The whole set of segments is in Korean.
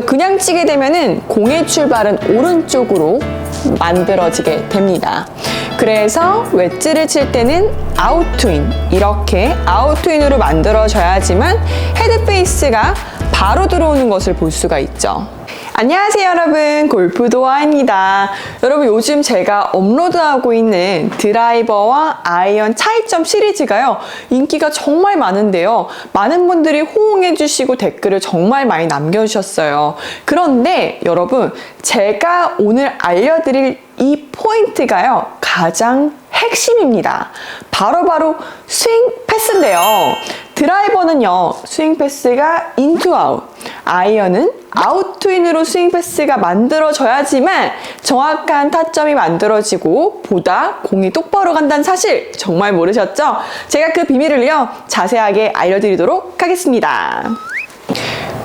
그냥 치게 되면은 공의 출발은 오른쪽으로 만들어지게 됩니다. 그래서 웨지를 칠 때는 아웃트윈 이렇게 아웃트윈으로 만들어져야지만 헤드 페이스가 바로 들어오는 것을 볼 수가 있죠. 안녕하세요 여러분. 골프도아입니다. 여러분 요즘 제가 업로드하고 있는 드라이버와 아이언 차이점 시리즈가요 인기가 정말 많은데요. 많은 분들이 호응해 주시고 댓글을 정말 많이 남겨주셨어요. 그런데 여러분 제가 오늘 알려드릴 이 포인트가요 가장 핵심입니다. 바로바로 스윙 패스인데요. 드라이버는요 스윙 패스가 인투 아웃 아이언은 아웃트윈으로 스윙 패스가 만들어져야지만 정확한 타점이 만들어지고 보다 공이 똑바로 간다는 사실 정말 모르셨죠? 제가 그 비밀을요 자세하게 알려드리도록 하겠습니다.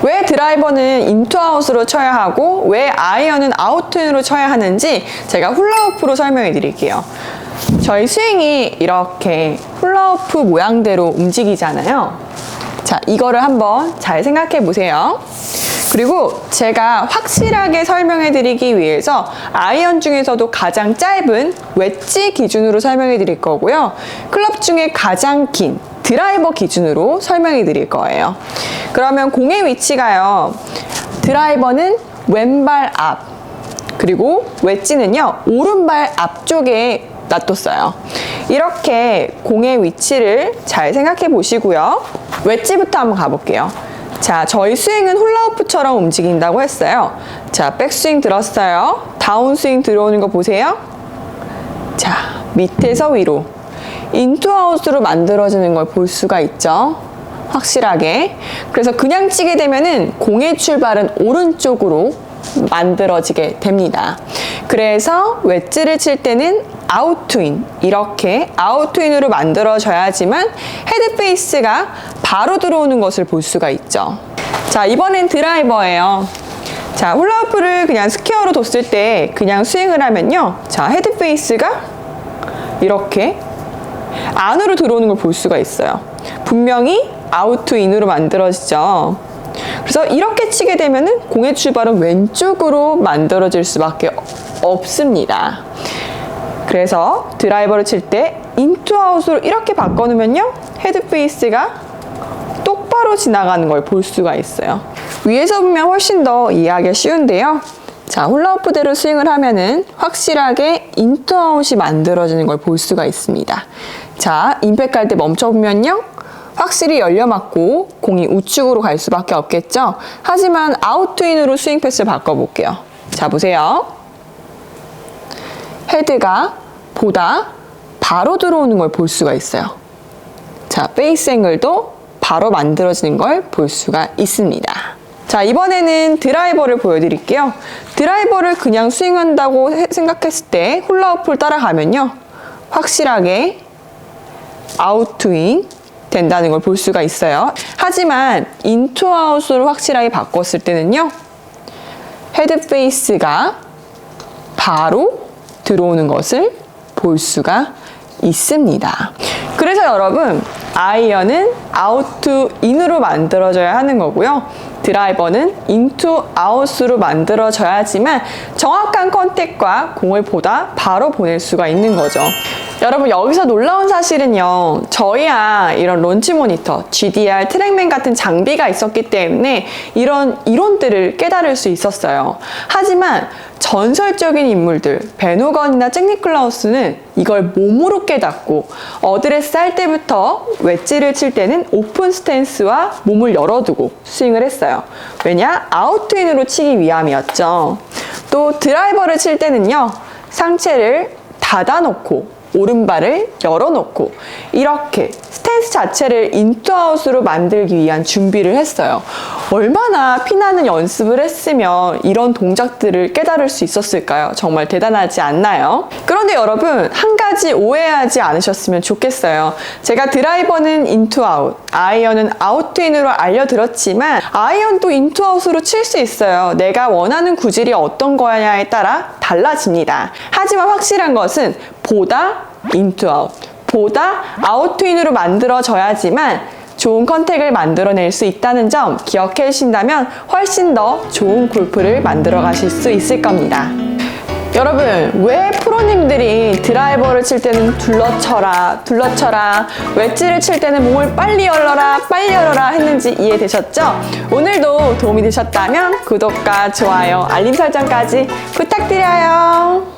왜 드라이버는 인투아웃으로 쳐야 하고 왜 아이언은 아웃트윈으로 쳐야 하는지 제가 훌라후프로 설명해 드릴게요. 저희 스윙이 이렇게 훌라후프 모양대로 움직이잖아요. 자, 이거를 한번 잘 생각해 보세요. 그리고 제가 확실하게 설명해 드리기 위해서 아이언 중에서도 가장 짧은 웨지 기준으로 설명해 드릴 거고요. 클럽 중에 가장 긴 드라이버 기준으로 설명해 드릴 거예요. 그러면 공의 위치가요. 드라이버는 왼발 앞, 그리고 웨지는요, 오른발 앞쪽에 놔뒀어요. 이렇게 공의 위치를 잘 생각해 보시고요. 웨지부터 한번 가볼게요. 자, 저희 스윙은 훌라후프처럼 움직인다고 했어요. 자, 백스윙 들었어요. 다운스윙 들어오는 거 보세요. 자, 밑에서 위로. 인투아웃으로 만들어지는 걸 볼 수가 있죠. 확실하게. 그래서 그냥 치게 되면은 공의 출발은 오른쪽으로 만들어지게 됩니다. 그래서 웨지를 칠 때는 아웃트윈 이렇게 아웃트윈으로 만들어져야지만 헤드 페이스가 바로 들어오는 것을 볼 수가 있죠. 자 이번엔 드라이버예요. 자 훌라후프를 그냥 스퀘어로 뒀을 때 그냥 스윙을 하면요. 자 헤드 페이스가 이렇게 안으로 들어오는 걸 볼 수가 있어요. 분명히 아웃트윈으로 만들어지죠. 그래서 이렇게 치게 되면은 공의 출발은 왼쪽으로 만들어질 수밖에 없습니다. 그래서 드라이버를 칠 때 인투아웃으로 이렇게 바꿔놓으면요 헤드 페이스가 똑바로 지나가는 걸 볼 수가 있어요. 위에서 보면 훨씬 더 이해하기 쉬운데요. 자, 훌라후프대로 스윙을 하면은 확실하게 인투아웃이 만들어지는 걸 볼 수가 있습니다. 자, 임팩트 할 때 멈춰보면요. 확실히 열려 맞고 공이 우측으로 갈 수밖에 없겠죠. 하지만 아웃트윈으로 스윙 패스를 바꿔볼게요. 자, 보세요. 헤드가 보다 바로 들어오는 걸 볼 수가 있어요. 자, 페이스 앵글도 바로 만들어지는 걸 볼 수가 있습니다. 자, 이번에는 드라이버를 보여드릴게요. 드라이버를 그냥 스윙한다고 해- 생각했을 때 훌라후프를 따라가면요. 확실하게 아웃트윙 된다는 걸 볼 수가 있어요. 하지만 인투아웃으로 확실하게 바꿨을 때는요. 헤드 페이스가 바로 들어오는 것을 볼 수가 있습니다. 그래서 여러분, 아이언은 아웃 투 인으로 만들어져야 하는 거고요. 드라이버는 인투 아웃으로 만들어져야지만 정확한 컨택과 공을 보다 바로 보낼 수가 있는 거죠. 여러분 여기서 놀라운 사실은요. 저희야 이런 론치 모니터, GDR, 트랙맨 같은 장비가 있었기 때문에 이런 이론들을 깨달을 수 있었어요. 하지만 전설적인 인물들 베노건이나 잭 니클라우스는 이걸 몸으로 깨닫고 어드레스 할 때부터 웨지를 칠 때는 오픈 스탠스와 몸을 열어두고 스윙을 했어요. 왜냐? 아웃트윈으로 치기 위함이었죠. 또 드라이버를 칠 때는요. 상체를 닫아놓고 오른발을 열어놓고 이렇게 스탠스 자체를 인투아웃으로 만들기 위한 준비를 했어요. 얼마나 피나는 연습을 했으면 이런 동작들을 깨달을 수 있었을까요? 정말 대단하지 않나요? 그런데 여러분 한 가지 오해하지 않으셨으면 좋겠어요. 제가 드라이버는 인투아웃, 아이언은 아웃트윈으로 알려드렸지만 아이언도 인투아웃으로 칠 수 있어요. 내가 원하는 구질이 어떤 거냐에 따라 달라집니다. 하지만 확실한 것은 보다 인투아웃, 보다 아웃트윈으로 만들어져야지만 좋은 컨택을 만들어낼 수 있다는 점 기억해 주신다면 훨씬 더 좋은 골프를 만들어 가실 수 있을 겁니다. 여러분, 왜 프로님들이 드라이버를 칠 때는 둘러쳐라, 둘러쳐라, 웨지를 칠 때는 몸을 빨리 열어라, 빨리 열어라 했는지 이해되셨죠? 오늘도 도움이 되셨다면 구독과 좋아요, 알림 설정까지 부탁드려요.